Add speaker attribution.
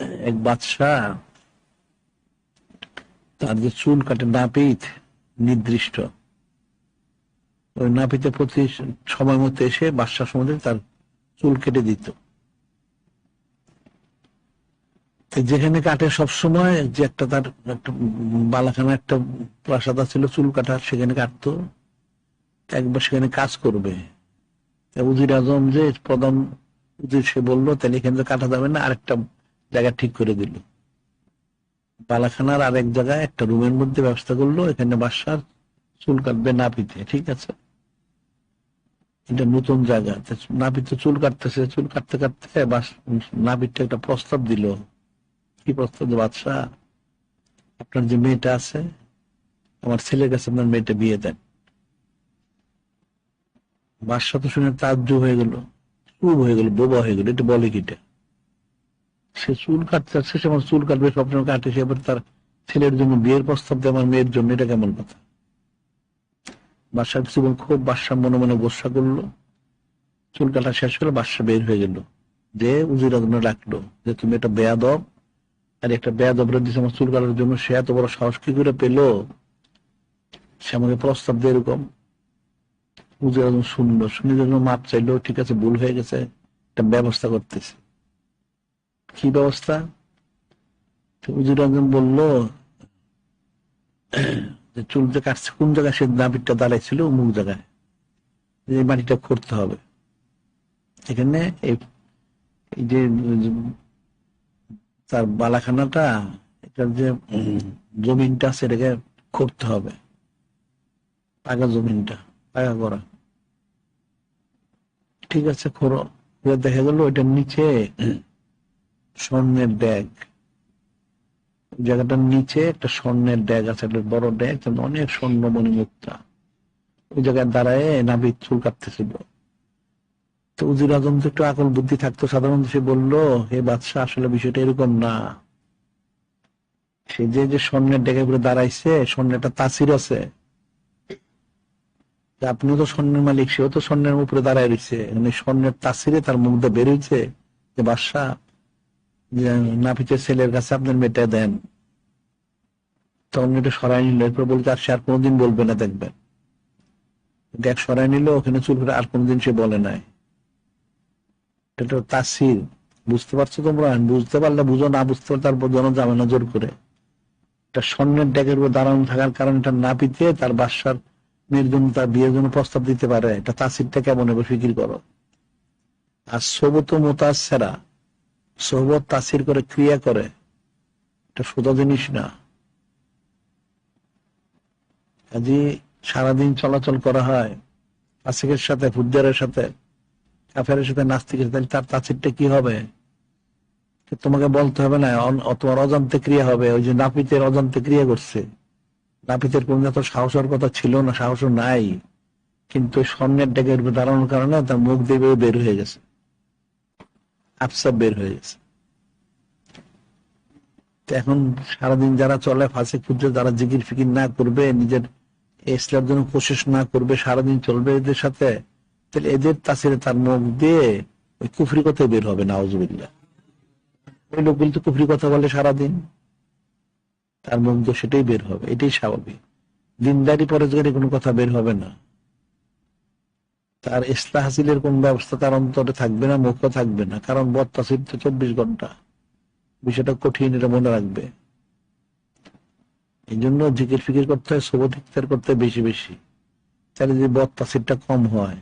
Speaker 1: এক বাদশাহ তার যে চুল কাটে নাপিত, নির্দিষ্ট। ওই নাপিতে প্রতি সময় মতো এসে বাদশাহ সময় তার চুল কেটে দিত। যেখানে কাটে সব সময় যে একটা তার একটা বালাখানা, একটা প্রাসাদ ছিল, চুল কাটার সেখানে কাটতো। একবার সেখানে কাজ করবে। উজির আজম যে প্রধান উজির সে বলল, তাহলে এখানে কাটা যাবে না, আরেকটা জায়গা ঠিক করে দিল। বালাখানার আরেক জায়গায় একটা রুমের মধ্যে ব্যবস্থা করল, এখানে বাসার চুল কাটবে নাপিতে, ঠিক আছে? এটা নতুন জায়গা। নাপিতে চুল কাটতেছে, চুল কাটতে কাটতে বাস নাপিতটা একটা প্রস্তাব দিল। কি প্রস্তাব? বাদশাহ আপনার যে মেয়েটা আছে, আমার ছেলের কাছে আপনার মেয়েটা বিয়ে দেন। বাদশাহ তো শুনে তাজ্জু হয়ে গেল, চুপ হয়ে গেল, বোবা হয়ে গেল, এটা বলে কিটা? সে চুল কাটতে সে আমার চুল কাটবে সবসময় কাটে, সে তার ছেলের জন্য বিয়ের প্রস্তাব দেয়, আমার মেয়ের জন্য, এটা কেমন কথা? বাদশাহ বল খুব বাদশাহ মনে মনে গোসা করল। চুল কাটা শেষ করে বাদশাহ বের হয়ে গেল। যে উজির আজম ডাকলো যে, তুমি এটা বেয়াদব, আর একটা বেয়াদবরা দিচ্ছে আমার চুল কাটার জন্য, সে এত বড় সাহস কি করে পেল? সে আমাকে প্রস্তাব দেয় এরকম। উজির আজম শুনলো শুনে মাপ চাইলো, ঠিক আছে, ভুল হয়ে গেছে, একটা ব্যবস্থা করতেছে। কি ব্যবস্থা? উজির আজম বলল, যে চুল যে কাটছে, কোন জায়গায় সে নাবিকটা দাঁড়াইছিল? অমুক জায়গায়। মাটিটা করতে হবে। এখানে এই যে, তার বালাখানাটা এটার যে জমিনটা এটাকে করতে হবে। পাকা জমিনটা, পাকা করা। ঠিক আছে, খোরো দেখা গেল, ওইটার নিচে স্বর্ণের ড্যাগ। জায়গাটার নিচে একটা স্বর্ণের ড্যাগ আছে, একটা বড় ড্যাগ অনেক স্বর্ণমণি মুক্তা ওই জায়গায় দাঁড়ায় নাবিক চুল কাটতেছিল তো উজির আজম তো একটু আকল বুদ্ধি থাকতো, সাধারণত সে বলল, হে বাদশাহ, আসলে বিষয়টা এরকম না। সে যে যে স্বর্ণের ডেকে উপরে দাঁড়াইছে, স্বর্ণেরটা তাসির আছে। আপনিও তো স্বর্ণের মালিক, সেও তো স্বর্ণের উপরে দাঁড়ায় রয়েছে। মানে স্বর্ণের তাসিরে তার মুখ দিয়ে বেরোইছে যে, বাদশাহ যে ছেলের কাছে আপনার মেয়েটা দেন। তখন এটা সরাই নিল, এরপর বলতে আর সে আর কোনোদিন বলবে না দেখবেন। দেখ, সরাই নিল, ওখানে চুল করে আর কোনোদিন সে বলে নাই। তাসির বুঝতে পারছ তোমরা? বুঝতে পারলে বুঝো, না বুঝতে পারলে তারপর জন যাবে না জোর করে। এটা স্বর্ণের ডেকের উপর দাঁড়ানো থাকার কারণে এটা না পিতে তার বাসার মেয়ের তার বিয়ের জন্য প্রস্তাব দিতে পারে। এটা তাসিরটা কেমন হবে, ফিকির করো। আর সবত মোতাসেরা। সোহবত তাসির করে ক্রিয়া করে, এটা সোজা জিনিস না। কাজে সারাদিন চলাচল করা হয় ফাসিকের সাথে, ফুদ্দারের সাথে কাফেরের সাথে, নাস্তিকের সাথে, তার তাসিরটা কি হবে? তোমাকে বলতে হবে না তোমার অজান্তে ক্রিয়া হবে, ওই যে নাপিতের অজান্তে ক্রিয়া করছে। নাপিতের কোন এত সাহসের কথা ছিল না, সাহসও নাই, কিন্তু স্বর্ণের ডেকের দাঁড়ানোর কারণে তার মুখ দিয়ে বের হয়ে গেছে। আফসা বের হয়ে গেছে। এখন সারাদিন যারা চলে, ফাঁসে খুঁজছে যারা জিকির ফিকির না করবে, নিজের ইসলার জন্য কোশিস না করবে, সারাদিন চলবে এদের সাথে, তাহলে এদের তাসিরে তার মুখ দিয়ে ওই কুফরি কথা বের হবে নাওজুবিল্লা ওই লোকগুলো তো কুফরি কথা বলে সারাদিন। তার মুখ দিয়ে সেটাই বের হবে, এটাই স্বাভাবিক। দিনদারি পরেজগারি কোনো কথা বের হবে না তার ইস্তাহাসিলের হাসিলের কোন ব্যবস্থা তার অন্তরে থাকবে না, মুখও থাকবে না। কারণ বত্তাসির তো চব্বিশ ঘণ্টা। বিষয়টা কঠিন এটা মনে রাখবে। এই জন্য জিকির ফিকির করতে হয় শুভ করতে বেশি বেশি। তাহলে যদি বত্তাসিরটা কম হয়